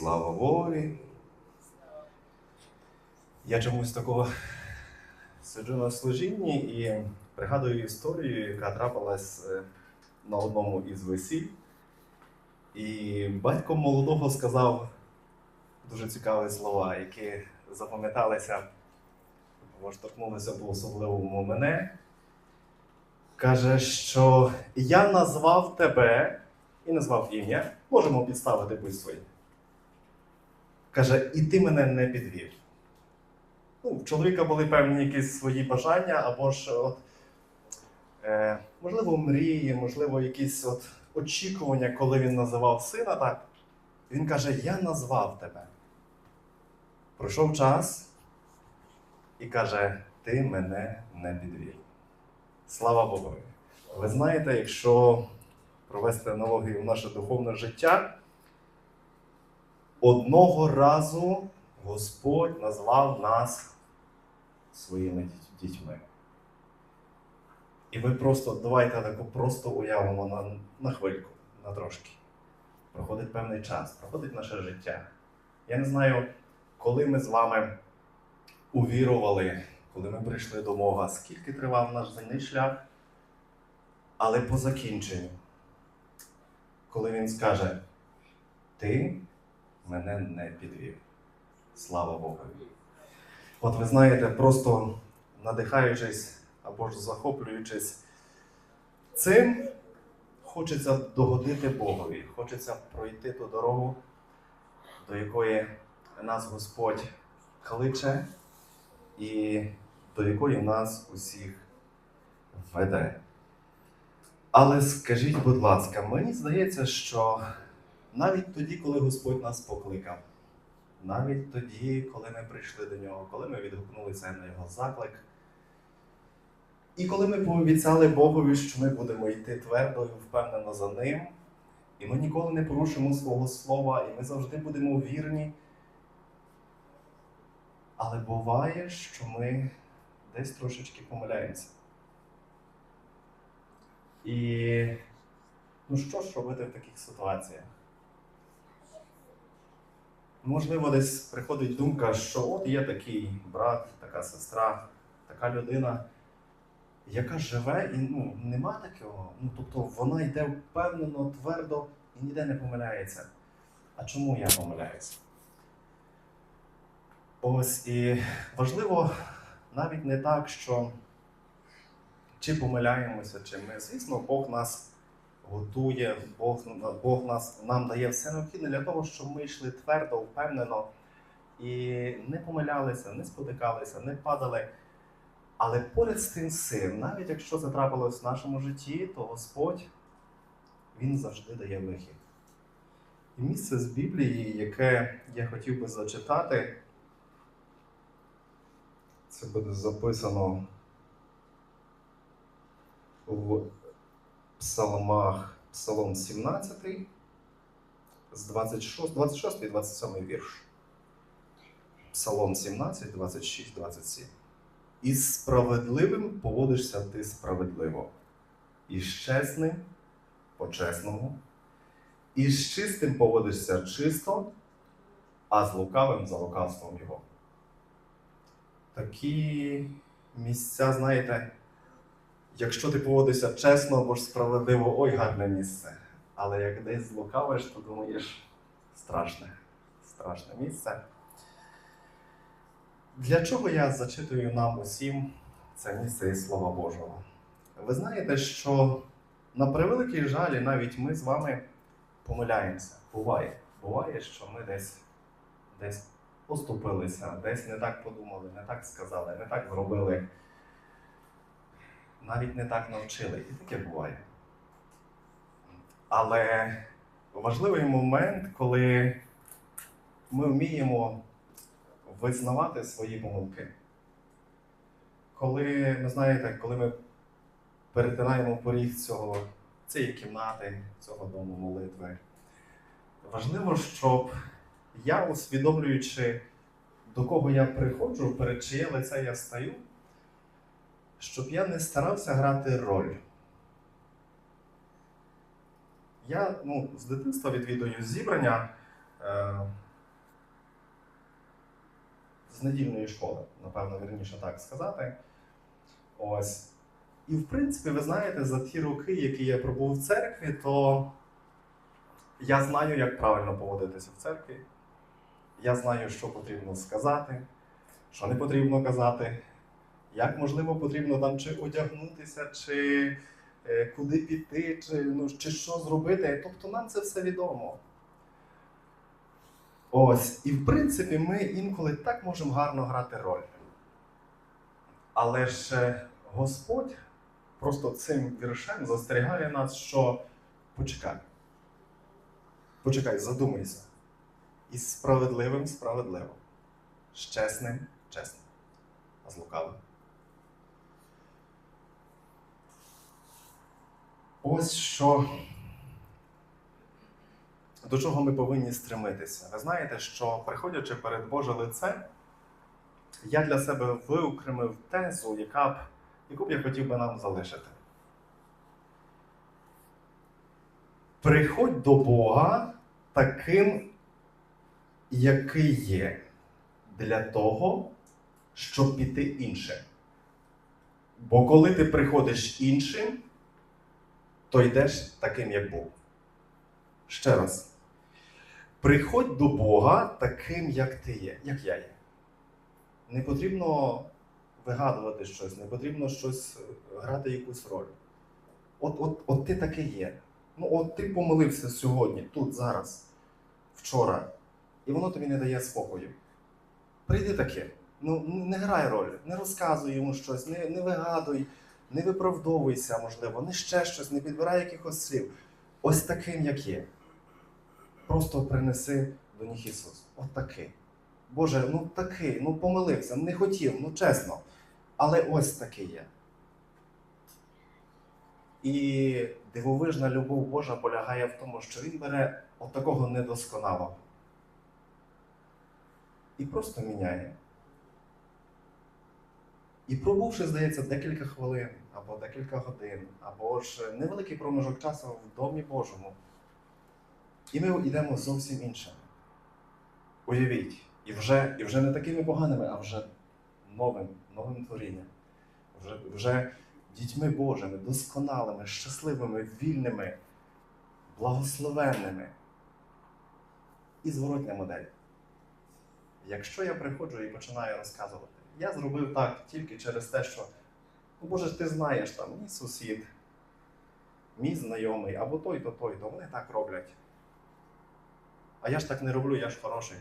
Слава Богові. Я чомусь такого сиджу на служінні і пригадую історію, яка трапилась е, на одному із весіль. І батько молодого сказав дуже цікаві слова, які запам'яталися, або ж торкнулися по-особливому мене. Каже, що я назвав тебе і назвав ім'я, можемо підставити будь-своє. Каже, і ти мене не підвів. Ну, в чоловіка були певні якісь свої бажання, або ж, от, е, можливо, мрії, можливо, якісь от очікування, коли він називав сина так. Він каже: Я назвав тебе. Пройшов час і каже, ти мене не підвів. Слава Богу. Ви знаєте, якщо провести аналогію в наше духовне життя, одного разу Господь назвав нас своїми дітьми. І ми просто давайте таку просто уявимо на, на хвильку, на трошки. Проходить певний час, проходить наше життя. Я не знаю, коли ми з вами увірували, коли ми прийшли до Бога, скільки тривав наш земний шлях, але по закінченню, коли Він скаже, ти мене не підвів. Слава Богу. От ви знаєте, просто надихаючись або ж захоплюючись цим, хочеться догодити Богові, хочеться пройти ту дорогу, до якої нас Господь кличе і до якої нас усіх веде. Але скажіть, будь ласка, мені здається, що навіть тоді, коли Господь нас покликав, навіть тоді, коли ми прийшли до нього, коли ми відгукнулися на його заклик, і коли ми пообіцяли Богові, що ми будемо йти твердо і впевнено за ним, і ми ніколи не порушимо свого слова, і ми завжди будемо вірні. Але буває, що ми десь трошечки помиляємося. І ну що ж робити в таких ситуаціях? Можливо, десь приходить думка, що от є такий брат, така сестра, така людина, яка живе і ну, нема такого. Ну, тобто вона йде впевнено, твердо і ніде не помиляється. А чому я помиляюся? Ось і важливо навіть не так, що чи помиляємося, чи ми. Звісно, Бог нас готує, Бог, Бог нас, нам дає все необхідне для того, щоб ми йшли твердо, впевнено і не помилялися, не спотикалися, не падали. Але поряд з тим всім, навіть якщо це трапилось в нашому житті, то Господь Він завжди дає вихід. І місце з Біблії, яке я хотів би зачитати, це буде записано в Псалмах, Псалом 17, з 26, 26 і 27 вірш. Псалом 17, 26, 27. Із справедливим поводишся ти справедливо, і з чесним по-чесному, і з чистим поводишся чисто, а з лукавим за лукавством його. Такі місця, знаєте, якщо ти поводишся чесно або ж справедливо, ой, гарне місце. Але як десь злукавиш, то думаєш, страшне, страшне місце. Для чого я зачитую нам усім це місце із Слова Божого? Ви знаєте, що на превеликий жаль, навіть ми з вами помиляємося. Буває. Буває, що ми десь, десь поступилися, десь не так подумали, не так сказали, не так зробили, навіть не так навчили. І таке буває. Але важливий момент, коли ми вміємо визнавати свої помилки. Коли, ви знаєте, коли ми перетинаємо поріг цього, цієї кімнати, цього дому молитви, важливо, щоб я, усвідомлюючи, до кого я приходжу, перед чиє лице я стаю, щоб я не старався грати роль. Я ну, з дитинства відвідую зібрання. Е, з недільної школи, напевно, вірніше так сказати. Ось. І в принципі, ви знаєте, за ті роки, які я пробув в церкві, то я знаю, як правильно поводитися в церкві. Я знаю, що потрібно сказати, що не потрібно казати, як можливо потрібно там чи одягнутися, чи е, куди піти, чи, ну, чи що зробити. Тобто нам це все відомо. Ось, і в принципі, ми інколи так можемо гарно грати роль. Але ж е, Господь просто цим віршем застерігає нас, що почекай. Почекай, задумайся. Із справедливим справедливо, з чесним чесним, а з лукавим. Ось що до чого ми повинні стремитися. Ви знаєте, що приходячи перед Боже лице, я для себе виокремив тезу, яка б, яку б я хотів би нам залишити. Приходь до Бога таким, який є, для того, щоб піти іншим. Бо коли ти приходиш іншим, то йдеш таким, як Бог. Ще раз. Приходь до Бога таким, як ти є, як я є. Не потрібно вигадувати щось, не потрібно щось е, грати якусь роль. От, от, от ти таке є. Ну, от ти помилився сьогодні, тут, зараз, вчора, і воно тобі не дає спокою. Прийди таке. Ну, не грай роль, не розказуй йому щось, не, не вигадуй, не виправдовуйся, можливо, не ще щось, не підбирай якихось слів. Ось таким, як є. Просто принеси до них Ісус. От такий. Боже, ну такий, ну помилився, не хотів, ну чесно. Але ось такий є. І дивовижна любов Божа полягає в тому, що Він бере от недосконалого і просто міняє. І пробувши, здається, декілька хвилин, або декілька годин, або ж невеликий проміжок часу в Домі Божому, і ми йдемо зовсім іншими. Уявіть, і вже, і вже не такими поганими, а вже новим, новим творінням, вже, вже дітьми Божими, досконалими, щасливими, вільними, благословенними. І зворотня модель. Якщо я приходжу і починаю розказувати, я зробив так тільки через те, що, ну Боже, ж ти знаєш, там мій сусід, мій знайомий, або той-то, той-то, вони так роблять. А я ж так не роблю, я ж хороший.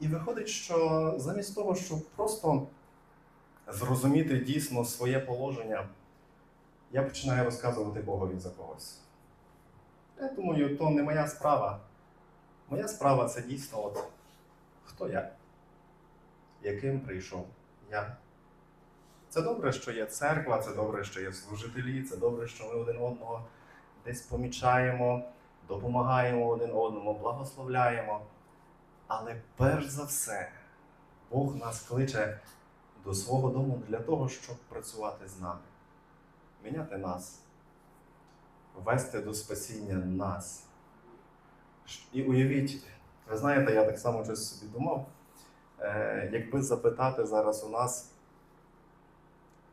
І виходить, що замість того, щоб просто зрозуміти дійсно своє положення, я починаю розказувати Богові за когось. Я думаю, то не моя справа. Моя справа це дійсно от хто я, яким прийшов я. Це добре, що є церква, це добре, що є служителі, це добре, що ми один одного десь помічаємо, допомагаємо один одному, благословляємо. Але перш за все, Бог нас кличе до свого дому для того, щоб працювати з нами, міняти нас, вести до спасіння нас. І уявіть, ви знаєте, я так само щось собі думав, е, якби запитати зараз у нас,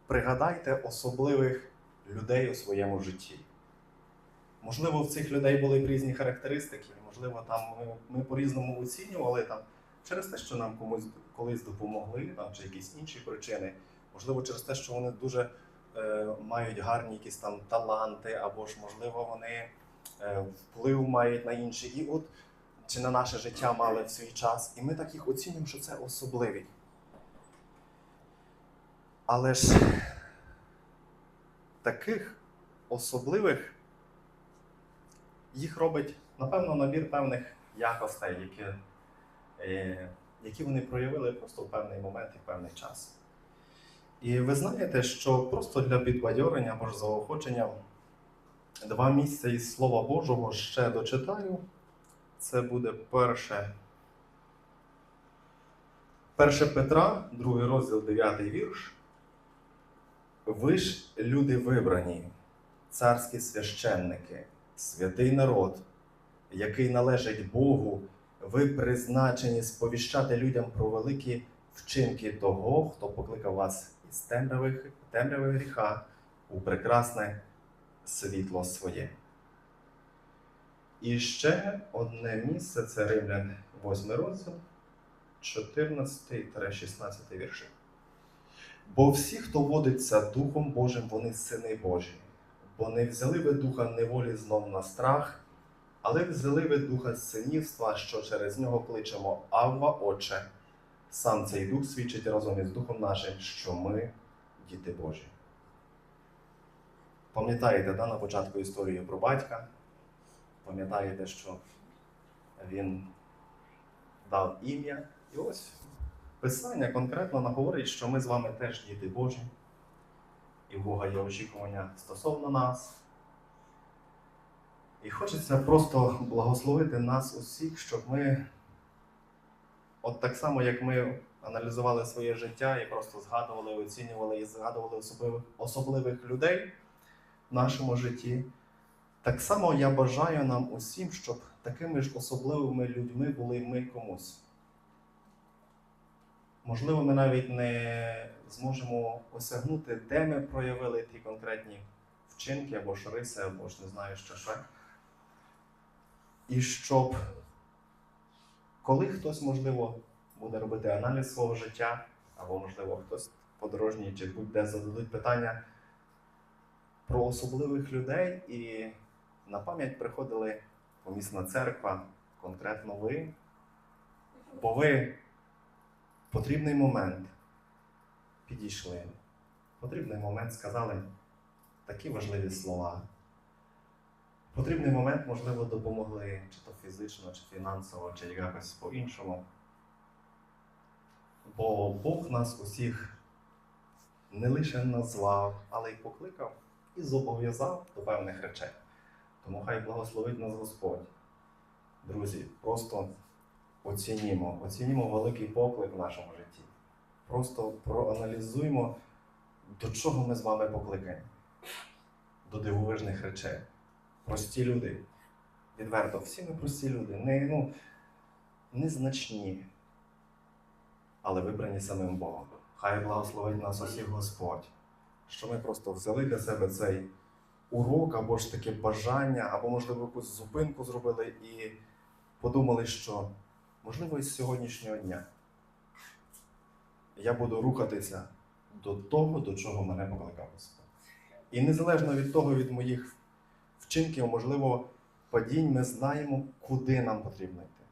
пригадайте особливих людей у своєму житті. Можливо, в цих людей були б різні характеристики, можливо, там ми, ми по-різному оцінювали там, через те, що нам комусь колись допомогли, там, чи якісь інші причини, можливо, через те, що вони дуже е, мають гарні якісь там таланти, або ж, можливо, вони е, вплив мають на інші, і от чи на наше життя мали в свій час. І ми так їх оцінюємо, що це особливі. Але ж таких особливих їх робить, напевно, набір певних якостей, які, е, які вони проявили просто в певний момент і в певний час. І ви знаєте, що просто для підбадьорення або ж заохочення два місця із Слова Божого ще дочитаю. Це буде перше. Перше Петра, другий розділ, 9 вірш. Ви ж люди вибрані, царські священники, святий народ, який належить Богу Ви призначені сповіщати людям про великі вчинки того, хто покликав вас із темряви, темряви гріха у прекрасне світло своє. І ще одне місце це Римлян 8 розділ, 14-16 вірші. Бо всі, хто водиться Духом Божим, вони сини Божі, бо не взяли ви духа неволі знов на страх, але взяли ви духа синівства, що через нього кличемо Авва, Отче. Сам цей дух свідчить разом із Духом нашим, що ми діти Божі. Пам'ятаєте, да, на початку історії про батька? Пам'ятаєте, що він дав ім'я. І ось Писання конкретно наговорить, що ми з вами теж діти Божі, і в Бога є очікування стосовно нас. І хочеться просто благословити нас усіх, щоб ми, от так само, як ми аналізували своє життя і просто згадували, оцінювали і згадували особливих, особливих людей в нашому житті. Так само я бажаю нам усім, щоб такими ж особливими людьми були ми комусь. Можливо, ми навіть не зможемо осягнути, де ми проявили ті конкретні вчинки або ж риси, або ж не знаю, що ще. І щоб, коли хтось, можливо, буде робити аналіз свого життя, або, можливо, хтось подорожній чи будь-де зададуть питання про особливих людей, і на пам'ять приходили помісна церква, конкретно ви, бо ви потрібний момент підійшли, потрібний момент сказали такі важливі слова. Потрібний момент, можливо, допомогли чи то фізично, чи фінансово, чи якось по-іншому. Бо Бог нас усіх не лише назвав, але й покликав і зобов'язав до певних речей. Тому хай благословить нас Господь. Друзі, просто оцінімо, оцінімо великий поклик в нашому житті. Просто проаналізуємо, до чого ми з вами покликані. До дивовижних речей. Прості люди. Відверто, всі ми прості люди, не, ну, незначні, але вибрані самим Богом. Хай благословить нас усіх Господь, що ми просто взяли для себе цей урок або ж таке бажання, або, можливо, якусь зупинку зробили і подумали, що можливо із сьогоднішнього дня я буду рухатися до того, до чого мене покликав Господь. І незалежно від того, від моїх вчинків, можливо, падінь, ми знаємо, куди нам потрібно йти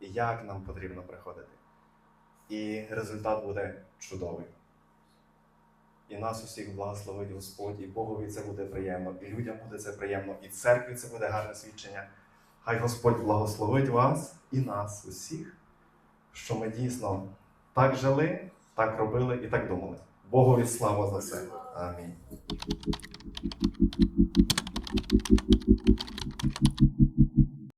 і як нам потрібно приходити. І результат буде чудовий. І нас усіх благословить Господь, і Богові це буде приємно, і людям буде це приємно, і церкві це буде гарне свідчення. Хай Господь благословить вас і нас усіх, що ми дійсно так жили, так робили і так думали. Богові слава за це. Амінь.